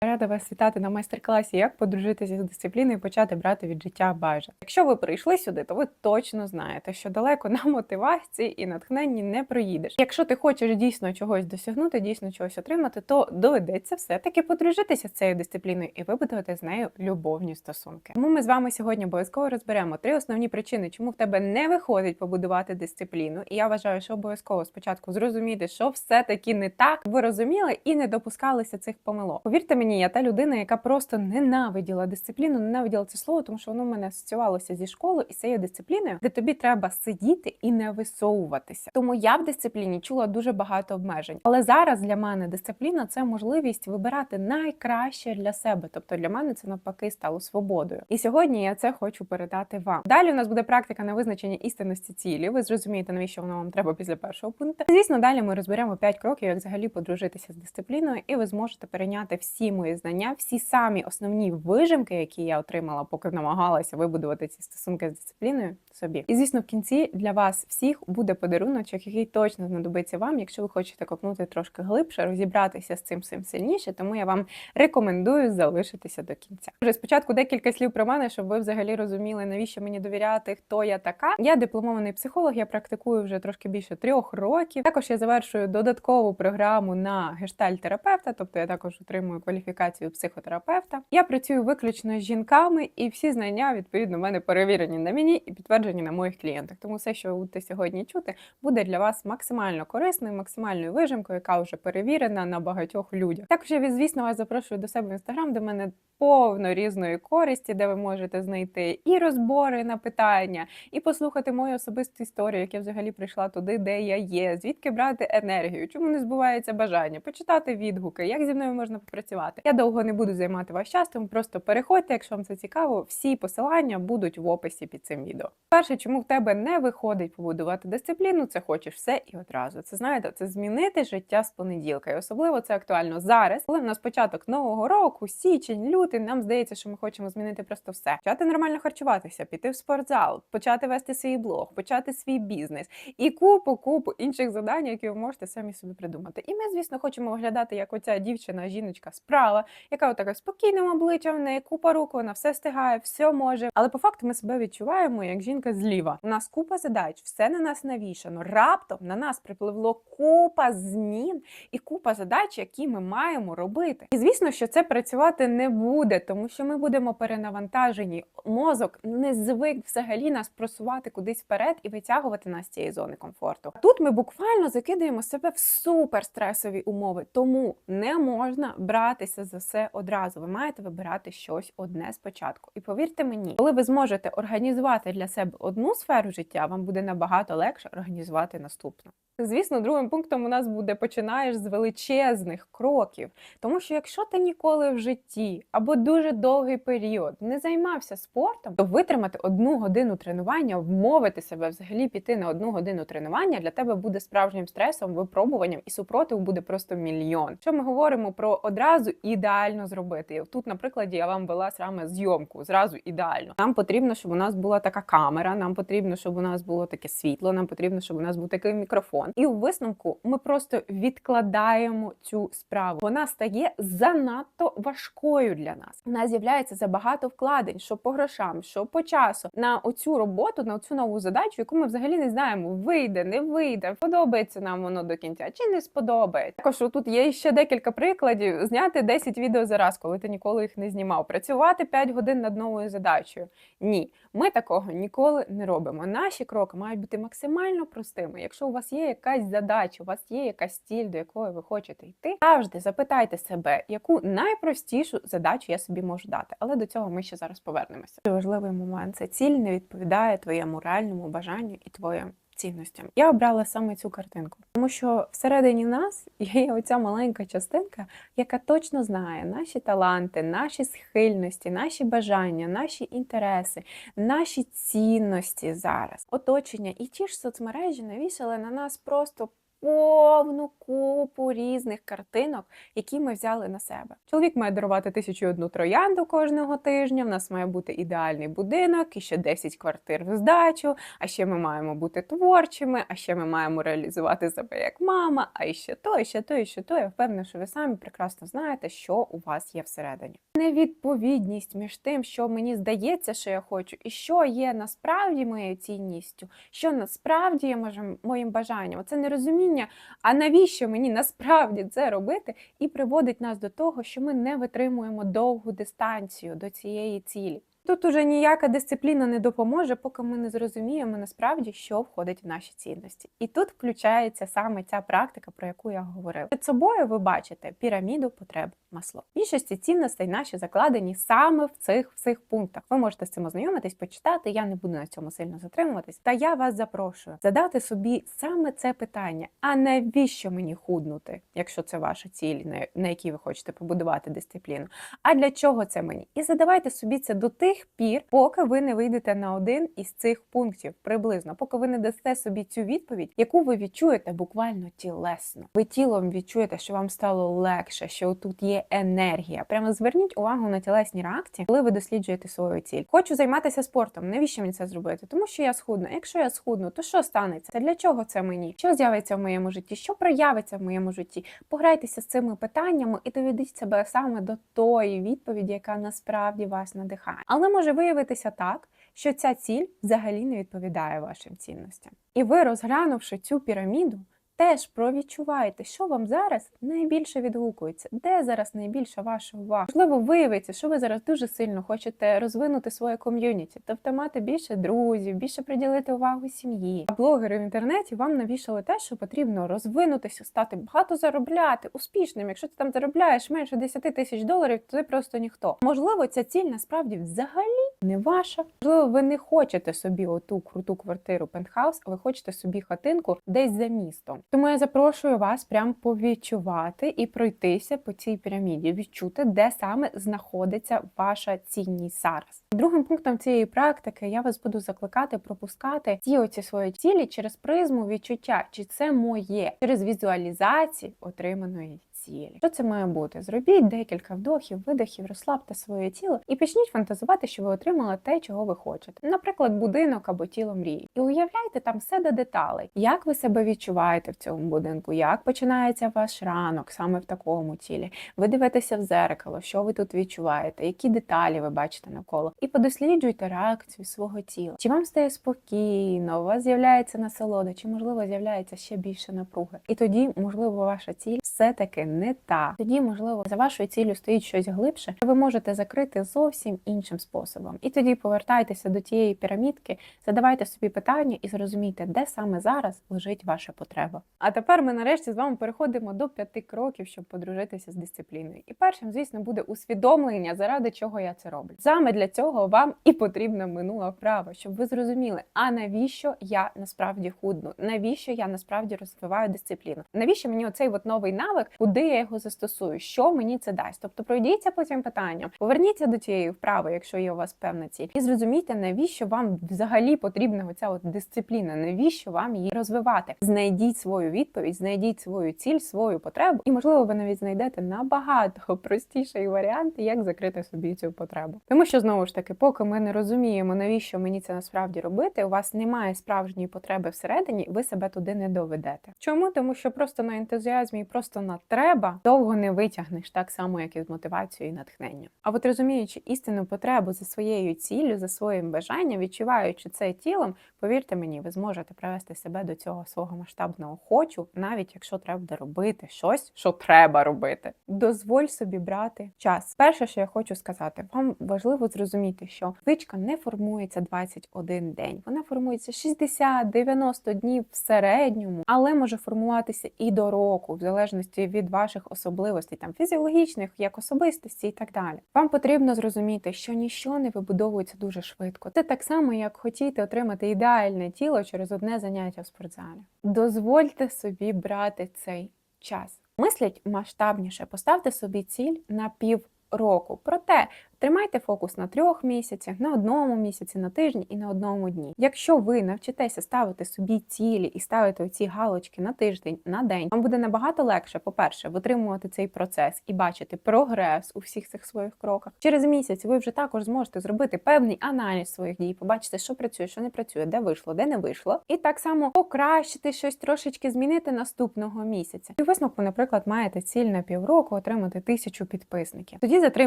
Рада вас вітати на майстер-класі, як подружитися з дисципліною і почати брати від життя бажане. Якщо ви прийшли сюди, то ви точно знаєте, що далеко на мотивації і натхненні не проїдеш. Якщо ти хочеш дійсно чогось досягнути, дійсно чогось отримати, то доведеться все-таки подружитися з цією дисципліною і вибудувати з нею любовні стосунки. Тому ми з вами сьогодні обов'язково розберемо три основні причини, чому в тебе не виходить побудувати дисципліну. І я вважаю, що обов'язково спочатку зрозуміти, що все-таки не так, ви розуміли і не допускалися цих помилок. Повірте мені, я та людина, яка просто ненавиділа дисципліну, ненавиділа це слово, тому що воно в мене асоціювалося зі школою і цією дисципліною, де тобі треба сидіти і не висовуватися. Тому я в дисципліні чула дуже багато обмежень. Але зараз для мене дисципліна це можливість вибирати найкраще для себе. Тобто для мене це навпаки стало свободою. І сьогодні я це хочу передати вам. Далі у нас буде практика на визначення істинності цілі. Ви зрозумієте, навіщо воно вам треба після першого пункту. Звісно, далі ми розберемо 5 кроків, як взагалі подружитися з дисципліною, і ви зможете перейняти всі мої знання, всі самі основні вижимки, які я отримала, поки намагалася вибудувати ці стосунки з дисципліною собі. І звісно, в кінці для вас всіх буде подаруночок, який точно знадобиться вам, якщо ви хочете копнути трошки глибше, розібратися з цим всім сильніше. Тому я вам рекомендую залишитися до кінця. Вже спочатку декілька слів про мене, щоб ви взагалі розуміли, навіщо мені довіряти, хто я така. Я дипломований психолог, я практикую вже трошки більше трьох років. Також я завершую додаткову програму на гештальт-терапевта, тобто я також отримую кваліфікацію психотерапевта. Я працюю виключно з жінками, і всі знання відповідно в мене перевірені на мені і підтверджені на моїх клієнтах. Тому все, що ви будете сьогодні чути, буде для вас максимально корисною, максимальною вижимкою, яка вже перевірена на багатьох людях. Також я звісно вас запрошую до себе в інстаграм, де мене повно різної користі, де ви можете знайти і розбори на питання, і послухати мою особисту історію, як я взагалі прийшла туди, де я є, звідки брати енергію, чому не збувається бажання, почитати відгуки, як зі мною можна попрацювати. Я довго не буду займати ваш час, тому просто переходьте, якщо вам це цікаво. Всі посилання будуть в описі під цим відео. Перше, чому в тебе не виходить побудувати дисципліну, це хочеш все і одразу. Це знаєте, це змінити життя з понеділка. І особливо це актуально зараз, коли в нас початок нового року, січень, лютий. Нам здається, що ми хочемо змінити просто все. Почати нормально харчуватися, піти в спортзал, почати вести свій блог, почати свій бізнес і купу купу інших завдань, які ви можете самі собі придумати. І ми, звісно, хочемо виглядати як оця дівчина, жіночка справа, яка отака спокійним обличчям, в неї купа рук, вона все стигає, все може. Але по факту ми себе відчуваємо як жінка зліва. У нас купа задач, все на нас навішано. Раптом на нас припливло купа змін і купа задач, які ми маємо робити. І звісно, що це працювати не буде, тому що ми будемо перенавантажені. Мозок не звик взагалі нас просувати кудись вперед і витягувати нас з цієї зони комфорту. Тут ми буквально закидаємо себе в суперстресові умови, тому не можна братися за все одразу. Ви маєте вибирати щось одне спочатку. І повірте мені, коли ви зможете організувати для себе одну сферу життя, вам буде набагато легше організувати наступну. Звісно, другим пунктом у нас буде починаєш з величезних кроків, тому що якщо ти ніколи в житті або дуже довгий період не займався спортом, то витримати одну годину тренування, вмовити себе взагалі піти на одну годину тренування для тебе буде справжнім стресом, випробуванням і супротив буде просто мільйон. Що ми говоримо про одразу ідеально зробити? Тут, на прикладі, я вам вела саме зйомку, зразу ідеально. Нам потрібно, щоб у нас була така камера, нам потрібно, щоб у нас було таке світло, нам потрібно, щоб у нас був такий мікрофон. І у висновку ми просто відкладаємо цю справу. Вона стає занадто важкою для нас. У нас з'являється забагато вкладень, що по грошам, що по часу на оцю роботу, на цю нову задачу, яку ми взагалі не знаємо, вийде, не вийде, подобається нам воно до кінця чи не сподобається. Також тут є ще декілька прикладів: зняти 10 відео за раз, коли ти ніколи їх не знімав. Працювати 5 годин над новою задачею. Ні, ми такого ніколи не робимо. Наші кроки мають бути максимально простими. Якщо у вас є якась задача, у вас є якась ціль, до якої ви хочете йти, завжди запитайте себе, яку найпростішу задачу я собі можу дати. Але до цього ми ще зараз повернемося. Важливий момент це ціль не відповідає твоєму реальному бажанню і твоїм цінностям. Я обрала саме цю картинку, тому що всередині нас є оця маленька частинка, яка точно знає наші таланти, наші схильності, наші бажання, наші інтереси, наші цінності зараз, оточення і ті ж соцмережі навісили на нас просто повну купу різних картинок, які ми взяли на себе. Чоловік має дарувати тисячу одну троянду кожного тижня. В нас має бути ідеальний будинок, і ще 10 квартир в здачу. А ще ми маємо бути творчими, а ще ми маємо реалізувати себе як мама, а ще то, і ще то, і ще то. Я впевнена, що ви самі прекрасно знаєте, що у вас є всередині. Невідповідність між тим, що мені здається, що я хочу, і що є насправді моєю цінністю, що насправді є моїм бажанням. Це нерозуміння, а навіщо мені насправді це робити, і приводить нас до того, що ми не витримуємо довгу дистанцію до цієї цілі. Тут уже ніяка дисципліна не допоможе, поки ми не зрозуміємо насправді, що входить в наші цінності. І тут включається саме ця практика, про яку я говорила. Перед собою ви бачите піраміду потреб масло. Більшості цінностей наші закладені саме в цих всіх пунктах. Ви можете з цим ознайомитись, почитати. Я не буду на цьому сильно затримуватись. Та я вас запрошую задати собі саме це питання: а навіщо мені худнути, якщо це ваша ціль, на якій ви хочете побудувати дисципліну? А для чого це мені? І задавайте собі це до тих пір, поки ви не вийдете на один із цих пунктів, приблизно, поки ви не дасте собі цю відповідь, яку ви відчуєте буквально тілесно. Ви тілом відчуєте, що вам стало легше, що тут є енергія. Прямо зверніть увагу на тілесні реакції, коли ви досліджуєте свою ціль. Хочу займатися спортом. Навіщо мені це зробити? Тому що я схудну. Якщо я схудну, то що станеться? Та для чого це мені? Що з'явиться в моєму житті? Що проявиться в моєму житті? Пограйтеся з цими питаннями і доведіть себе саме до тої відповіді, яка насправді вас надихає. Але може виявитися так, що ця ціль взагалі не відповідає вашим цінностям. І ви, розглянувши цю піраміду, теж провідчуваєте, що вам зараз найбільше відгукується, де зараз найбільша ваша увага. Можливо, виявиться, що ви зараз дуже сильно хочете розвинути своє ком'юніті, тобто мати більше друзів, більше приділити увагу сім'ї. А блогери в інтернеті вам навішали те, що потрібно розвинутися, стати багато заробляти, успішним. Якщо ти там заробляєш менше 10 тисяч доларів, то ти просто ніхто. Можливо, ця ціль насправді взагалі не ваша. Можливо, ви не хочете собі оту круту квартиру пентхаус, а ви хочете собі хатинку десь за містом. Тому я запрошую вас прям повідчувати і пройтися по цій піраміді, відчути, де саме знаходиться ваша цінність зараз. Другим пунктом цієї практики я вас буду закликати пропускати ті оці свої цілі через призму відчуття, чи це моє, через візуалізацію отриманої цілі. Що це має бути? Зробіть декілька вдохів, видохів, розслабте своє тіло і почніть фантазувати, що ви отримали те, чого ви хочете. Наприклад, будинок або тіло мрії. І уявляйте там все до деталей, як ви себе відчуваєте в цьому будинку, як починається ваш ранок саме в такому тілі. Ви дивитеся в зеркало, що ви тут відчуваєте, які деталі ви бачите навколо, і подосліджуйте реакцію свого тіла. Чи вам стає спокійно, у вас з'являється насолода, чи можливо з'являється ще більше напруги? І тоді, можливо, ваша ціль все-таки не та. Тоді, можливо, за вашою ціллю стоїть щось глибше, що ви можете закрити зовсім іншим способом. І тоді повертайтеся до тієї пірамідки, задавайте собі питання і зрозумійте, де саме зараз лежить ваша потреба. А тепер ми нарешті з вами переходимо до п'яти кроків, щоб подружитися з дисципліною. І першим, звісно, буде усвідомлення, заради чого я це роблю. Саме для цього вам і потрібна минула вправа, щоб ви зрозуміли, а навіщо я насправді худну, навіщо я насправді розвиваю дисципліну, навіщо мені оцей от новий навик, куди я його застосую, що мені це дасть. Тобто пройдіться по цим питанням, поверніться до цієї вправи, якщо є у вас певна ціль, і зрозумійте, навіщо вам взагалі потрібна оця от дисципліна, навіщо вам її розвивати. Знайдіть свою відповідь, знайдіть свою ціль, свою потребу, і можливо, ви навіть знайдете набагато простіший варіант, як закрити собі цю потребу. Тому що знову ж таки, поки ми не розуміємо, навіщо мені це насправді робити, у вас немає справжньої потреби всередині, ви себе туди не доведете. Чому? Тому що просто на ентузіазмі і просто на треба довго не витягнеш так само, як і з мотивацією і натхненням. А от розуміючи істинну потребу за своєю ціллю, за своїм бажанням, відчуваючи це тілом, повірте мені, ви зможете привести себе до цього свого масштабного хочу, навіть якщо треба робити щось, що треба робити. Дозволь собі брати час. Перше, що я хочу сказати, вам важливо зрозуміти, що звичка не формується 21 день, вона формується 60-90 днів в середньому, але може формуватися і до року, в залежності від ваших особливостей, там фізіологічних, як особистості і так далі. Вам потрібно зрозуміти, що ніщо не вибудовується дуже швидко. Це так само, як хотіти отримати ідеальне тіло через одне заняття в спортзалі. Дозвольте собі брати цей час. Мисліть масштабніше, поставте собі ціль на пів року. Проте Тримайте фокус на трьох місяцях, на одному місяці, на тижні і на одному дні. Якщо ви навчитеся ставити собі цілі і ставити оці галочки на тиждень, на день, вам буде набагато легше, по-перше, витримувати цей процес і бачити прогрес у всіх цих своїх кроках. Через місяць ви вже також зможете зробити певний аналіз своїх дій, побачити, що працює, що не працює, де вийшло, де не вийшло, і так само покращити щось трошечки змінити наступного місяця. І висновку, наприклад, маєте ціль на півроку отримати тисячу підписників. Тоді за три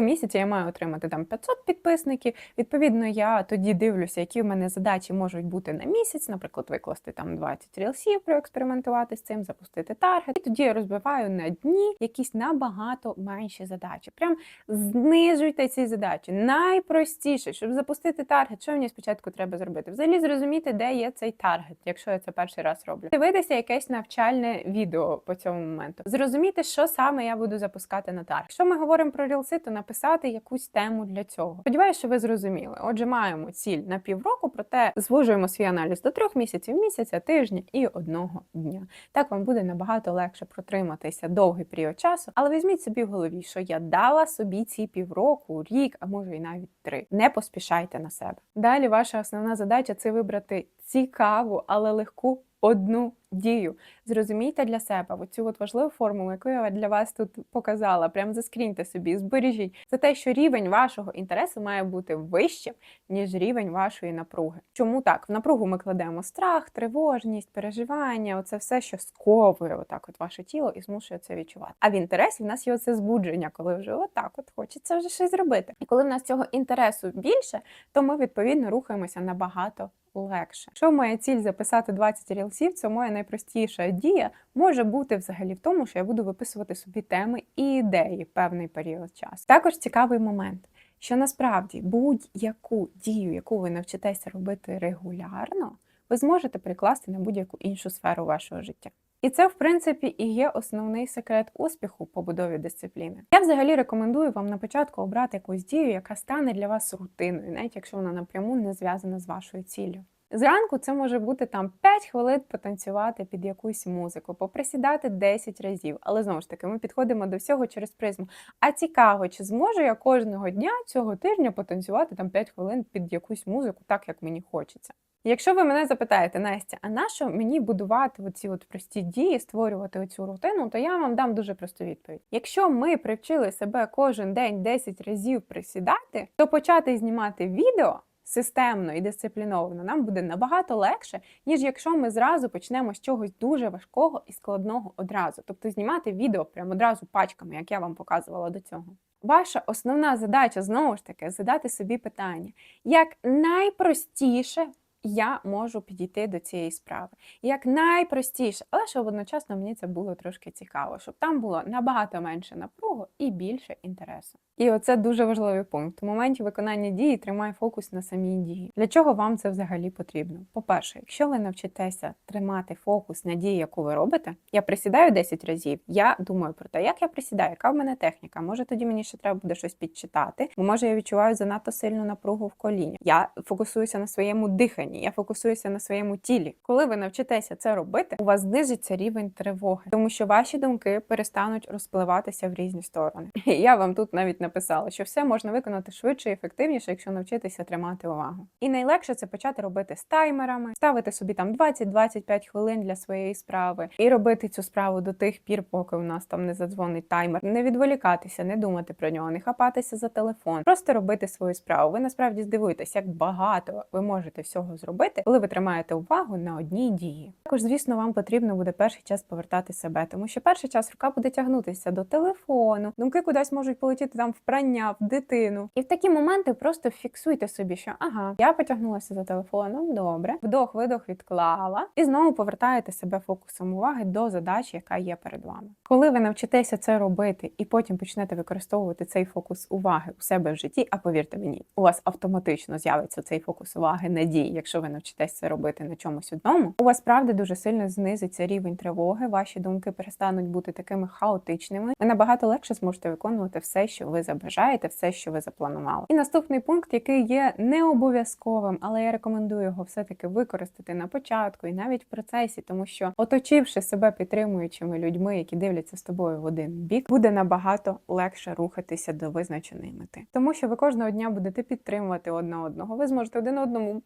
місяці я маю отримати там 500 підписників. Відповідно, я тоді дивлюся, які в мене задачі можуть бути на місяць, наприклад, викласти там 20 рілсів, проекспериментувати з цим, запустити таргет. І тоді я розбиваю на дні якісь набагато менші задачі. Прям знижуйте ці задачі. Найпростіше, щоб запустити таргет, що мені спочатку треба зробити? Взагалі зрозуміти, де є цей таргет, якщо я це перший раз роблю. Дивитися якесь навчальне відео по цьому моменту. Зрозуміти, що саме я буду запускати на таргет. Якщо ми говоримо про рілси, то написати якусь тему для цього. Сподіваюся, що ви зрозуміли. Отже, маємо ціль на півроку, проте звужуємо свій аналіз до трьох місяців, місяця, тижня і одного дня. Так вам буде набагато легше протриматися довгий період часу, але візьміть собі в голові, що я дала собі ці півроку, рік, а може і навіть три. Не поспішайте на себе. Далі ваша основна задача це вибрати цікаву, але легку одну дію. Зрозумійте для себе оцю от важливу формулу, яку я для вас тут показала. Прям заскріньте собі, збережіть. Це те, що рівень вашого інтересу має бути вищим, ніж рівень вашої напруги. Чому так? В напругу ми кладемо страх, тривожність, переживання, оце все, що сковує отак от ваше тіло і змушує це відчувати. А в інтересі в нас є оце збудження, коли вже отак от хочеться вже щось зробити. І коли в нас цього інтересу більше, то ми відповідно рухаємося набагато легше. Якщо моя ціль записати 20 рілсів, це моя найпростіша дія може бути взагалі в тому, що я буду виписувати собі теми і ідеї в певний період часу. Також цікавий момент. Що насправді будь-яку дію, яку ви навчитеся робити регулярно, ви зможете перекласти на будь-яку іншу сферу вашого життя. І це, в принципі, і є основний секрет успіху побудові дисципліни. Я взагалі рекомендую вам на початку обрати якусь дію, яка стане для вас рутиною, навіть якщо вона напряму не зв'язана з вашою ціллю. Зранку це може бути там 5 хвилин потанцювати під якусь музику, поприсідати 10 разів. Але знову ж таки, ми підходимо до всього через призму. А цікаво, чи зможу я кожного дня цього тижня потанцювати там 5 хвилин під якусь музику, так як мені хочеться. Якщо ви мене запитаєте, Настя, а на що мені будувати оці от прості дії, створювати оцю рутину, то я вам дам дуже просту відповідь. Якщо ми привчили себе кожен день 10 разів присідати, то почати знімати відео системно і дисципліновано нам буде набагато легше, ніж якщо ми зразу почнемо з чогось дуже важкого і складного одразу. Тобто знімати відео прямо одразу пачками, як я вам показувала до цього. Ваша основна задача знову ж таки задати собі питання, як найпростіше я можу підійти до цієї справи. Як найпростіше, але щоб одночасно мені це було трошки цікаво, щоб там було набагато менше напругу і більше інтересу. І оце дуже важливий пункт. У моменті виконання дії тримай фокус на самій дії. Для чого вам це взагалі потрібно? По-перше, якщо ви навчитеся тримати фокус на дії, яку ви робите, я присідаю 10 разів, я думаю про те, як я присідаю, яка в мене техніка. Може тоді мені ще треба буде щось підчитати, бо може я відчуваю занадто сильну напругу в коліні. Я фокусуюся на своєму диханні, я фокусуюся на своєму тілі. Коли ви навчитеся це робити, у вас знизиться рівень тривоги, тому що ваші думки перестануть розпливатися в різні сторони. Я вам тут навіть написала, що все можна виконати швидше і ефективніше, якщо навчитися тримати увагу. І найлегше це почати робити з таймерами, ставити собі там 20-25 хвилин для своєї справи і робити цю справу до тих пір, поки у нас там не задзвонить таймер. Не відволікатися, не думати про нього, не хапатися за телефон, просто робити свою справу. Ви насправді здивуєтесь, як багато ви можете всього зробити, коли ви тримаєте увагу на одній дії. Також, звісно, вам потрібно буде перший час повертати себе, тому що перший час рука буде тягнутися до телефону, думки кудись можуть полетіти там в прання, в дитину. І в такі моменти просто фіксуйте собі, що ага, я потягнулася за телефоном, добре, вдох, видох відклала, і знову повертаєте себе фокусом уваги до задачі, яка є перед вами. Коли ви навчитеся це робити і потім почнете використовувати цей фокус уваги у себе в житті, а повірте мені, у вас автоматично з'явиться цей фокус уваги на дії, якщо якщо ви навчитесь це робити на чомусь одному, у вас правда дуже сильно знизиться рівень тривоги, ваші думки перестануть бути такими хаотичними. Ви набагато легше зможете виконувати все, що ви забажаєте, все, що ви запланували. І наступний пункт, який є не обов'язковим, але я рекомендую його все-таки використати на початку і навіть в процесі, тому що оточивши себе підтримуючими людьми, які дивляться з тобою в один бік, буде набагато легше рухатися до визначеної мети, тому що ви кожного дня будете підтримувати одне одного. Ви зможете один одному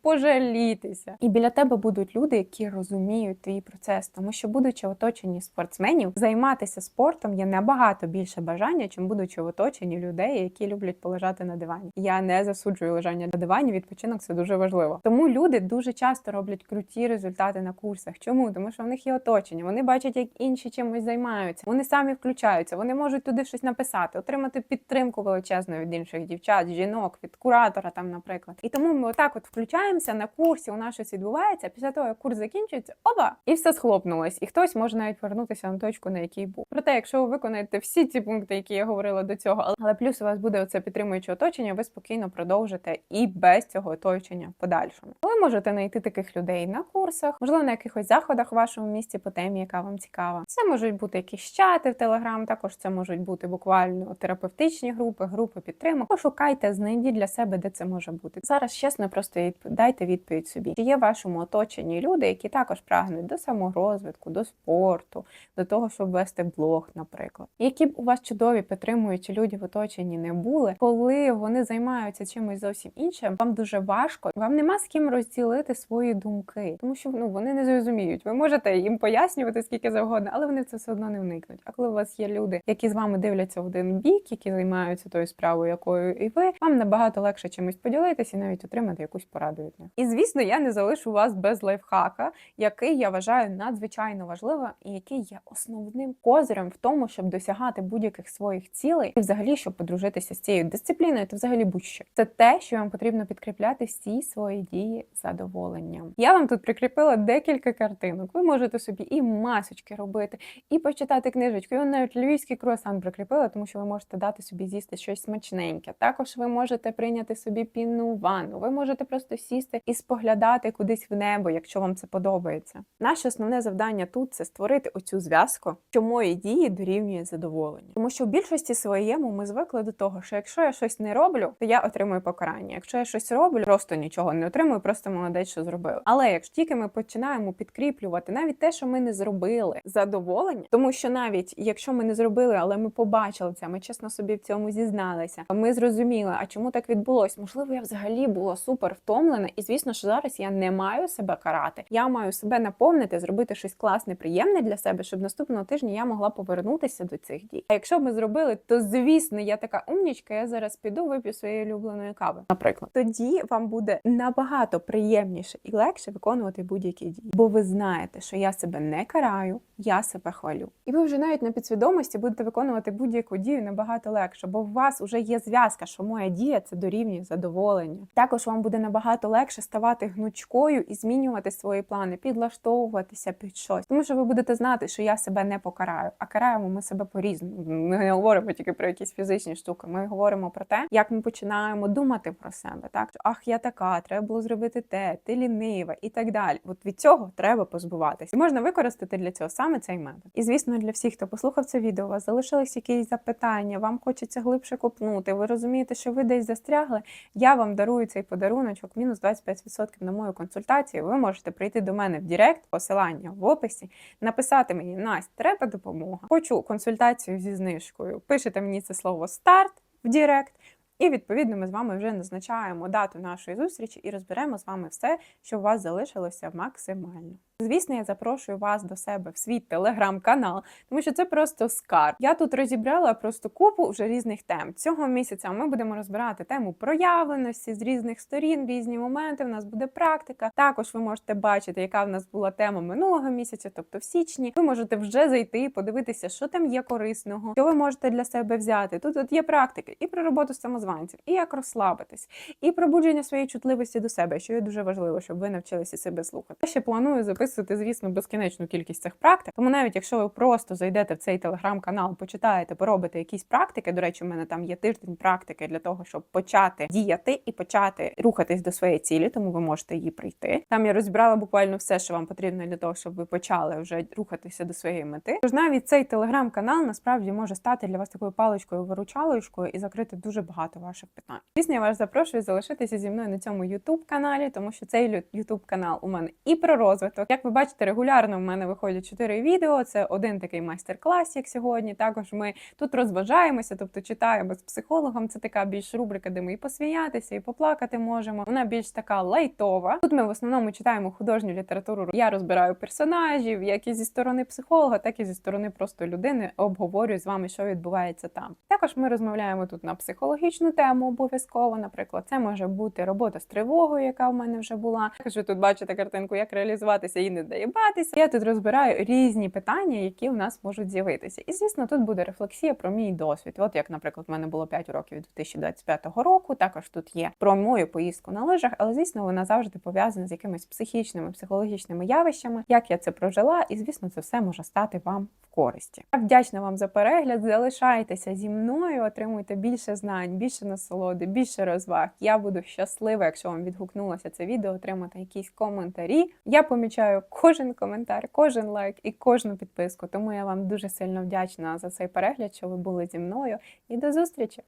пожалітися, і біля тебе будуть люди, які розуміють твій процес, тому що, будучи оточені спортсменів, займатися спортом є набагато більше бажання, чим будучи в оточенні людей, які люблять полежати на дивані. Я не засуджую лежання на дивані. Відпочинок це дуже важливо. Тому люди дуже часто роблять круті результати на курсах. Чому? Тому що в них є оточення. Вони бачать, як інші чимось займаються. Вони самі включаються. Вони можуть туди щось написати, отримати підтримку величезну від інших дівчат, жінок, від куратора, там, наприклад. І тому ми отак от включаємося на курсі. У нас щось відбувається. Після того як курс закінчується, оба, і все схлопнулось. І хтось може навіть повернутися на точку, на якій був. Проте, якщо ви виконаєте всі ці пункти, які я говорила до цього, але- плюс у вас буде оце підтримуюче оточення, ви спокійно продовжите і без цього оточення в подальшому. Ви можете знайти таких людей на курсах, можливо, на якихось заходах в вашому місті по темі, яка вам цікава. Це можуть бути якісь чати в Телеграм, також це можуть бути буквально терапевтичні групи, групи підтримок. Пошукайте, знайдіть для себе, де це може бути. Зараз чесно, просто дайте відповідь собі. Чи є в вашому оточенні люди, які також прагнуть до саморозвитку, до спорту, до того, щоб вести блог, наприклад. Які б у вас чудові підтримуючі люди в оточенні не були, коли вони займаються чимось зовсім іншим, вам дуже важко, вам нема з ким розділити свої думки, тому що ну вони не зрозуміють. Ви можете їм пояснювати скільки завгодно, але вони це все одно не вникнуть. А коли у вас є люди, які з вами дивляться в один бік, які займаються тою справою, якою і ви, вам набагато легше чимось поділитися і навіть отримати якусь пораду від них. І звісно, я не залишу вас без лайфхака, який я вважаю надзвичайно важливим і який є основним козирем в тому, щоб досягати будь-яких своїх цілей, і взагалі, щоб подружитися з цією дисципліною, то взагалі будь-що. Це те, що вам потрібно підкріпляти всі свої дії задоволенням. Я вам тут прикріпила декілька картинок. Ви можете собі і масочки робити, і почитати книжечку. Он навіть львівський круасан прикріпила, тому що ви можете дати собі з'їсти щось смачненьке. Також ви можете прийняти собі пінну ванну. Ви можете просто сісти і споглядати кудись в небо, якщо вам це подобається. Наше основне завдання тут це створити оцю зв'язку, що мої дії дорівнює задоволення. Тому що в більшості своєму ми звикли до того, що якщо я щось не роблю, то я отримую покарання. Якщо я щось роблю, просто нічого не отримую, просто молодець, що зробив. Але якщо тільки ми починаємо підкріплювати навіть те, що ми не зробили, задоволення, тому що навіть якщо ми не зробили, але ми побачили це, ми чесно собі в цьому зізналися. Ми зрозуміли, а чому так відбулось? Можливо, я взагалі була супер втомлена, і звісно, що зараз я не маю себе карати. Я маю себе наповнити, зробити щось класне, приємне для себе, щоб наступного тижня я могла повернутися до цих дій. А якщо ми зробили, то звісно, я така умнічка, я зараз піду вип'ю своєї улюбленої кави. Наприклад, тоді вам буде набагато приємніше і легше виконувати будь-які дії, бо ви знаєте, що я себе не караю, я себе хвалю. І ви вже навіть на підсвідомості будете виконувати будь-яку дію набагато легше, бо у вас вже є зв'язка, що моя дія це дорівнює задоволення. Також вам буде набагато легше ставати гнучкою і змінювати свої плани, підлаштовуватися під щось, тому що ви будете знати, що я себе не покараю, а караємо ми себе по-різному. Ми не говоримо тільки про якісь фізичні штуки. Ми говоримо про те, як ми починаємо думати про себе. Так ах, я така, треба було зробити те, ти лінива і так далі. От від цього треба позбуватися. І можна використати для цього саме цей метод. І звісно, для всіх, хто послухав це відео, у вас залишились якісь запитання, вам хочеться глибше копнути. Ви розумієте, що ви десь застрягли. Я вам дарую цей подаруночок, мінус 25% на мою консультацію. Ви можете прийти до мене в Директ, посилання в описі, написати мені Настя, треба допомога. Хочу консультацію зі знижкою. Пишете мені це слово старт в Директ. І відповідно ми з вами вже назначаємо дату нашої зустрічі і розберемо з вами все, що у вас залишилося максимально. Звісно, я запрошую вас до себе в свій телеграм-канал, тому що це просто скарб. Я тут розібрала просто купу вже різних тем. Цього місяця ми будемо розбирати тему проявленості з різних сторін, різні моменти. У нас буде практика. Також ви можете бачити, яка в нас була тема минулого місяця, тобто в січні. Ви можете вже зайти, подивитися, що там є корисного, що ви можете для себе взяти. Тут от є практики і про роботу з самозванцем, і як розслабитись, і пробудження своєї чутливості до себе, що є дуже важливо, щоб ви навчилися себе слухати. Я ще планую записати розписувати, звісно, безкінечну кількість цих практик. Тому навіть якщо ви просто зайдете в цей телеграм-канал, почитаєте, поробите якісь практики. До речі, у мене там є тиждень практики для того, щоб почати діяти і почати рухатись до своєї цілі, тому ви можете її прийти. Там я розібрала буквально все, що вам потрібно для того, щоб ви почали вже рухатися до своєї мети. Тож навіть цей телеграм-канал насправді може стати для вас такою паличкою виручалочкою і закрити дуже багато ваших питань. Звісно, я вас запрошую залишитися зі мною на цьому youtube каналі, тому що цей youtube канал у мене і про розвиток. Як ви бачите, регулярно в мене виходять чотири відео. Це один такий майстер-клас, як сьогодні. Також ми тут розважаємося, тобто читаємо з психологом. Це така більш рубрика, де ми і посміятися, і поплакати можемо. Вона більш така лайтова. Тут ми в основному читаємо художню літературу. Я розбираю персонажів, як і зі сторони психолога, так і зі сторони просто людини. Обговорюю з вами, що відбувається там. Також ми розмовляємо тут на психологічну тему обов'язково. Наприклад, це може бути робота з тривогою, яка в мене вже була. Також тут бачите картинку, як реалізуватися і не доїбатися. Я тут розбираю різні питання, які у нас можуть з'явитися. І звісно, тут буде рефлексія про мій досвід. От як, наприклад, в мене було 5 років 2025 року. Також тут є про мою поїздку на лижах, але звісно, вона завжди пов'язана з якимись психічними, психологічними явищами, як я це прожила, і звісно, це все може стати вам в користі. Я вдячна вам за перегляд. Залишайтеся зі мною, отримуйте більше знань, більше насолоди, більше розваг. Я буду щаслива, якщо вам відгукнулося це відео, отримати якісь коментарі. Я помічаю кожен коментар, кожен лайк і кожну підписку. Тому я вам дуже сильно вдячна за цей перегляд, що ви були зі мною. І до зустрічі!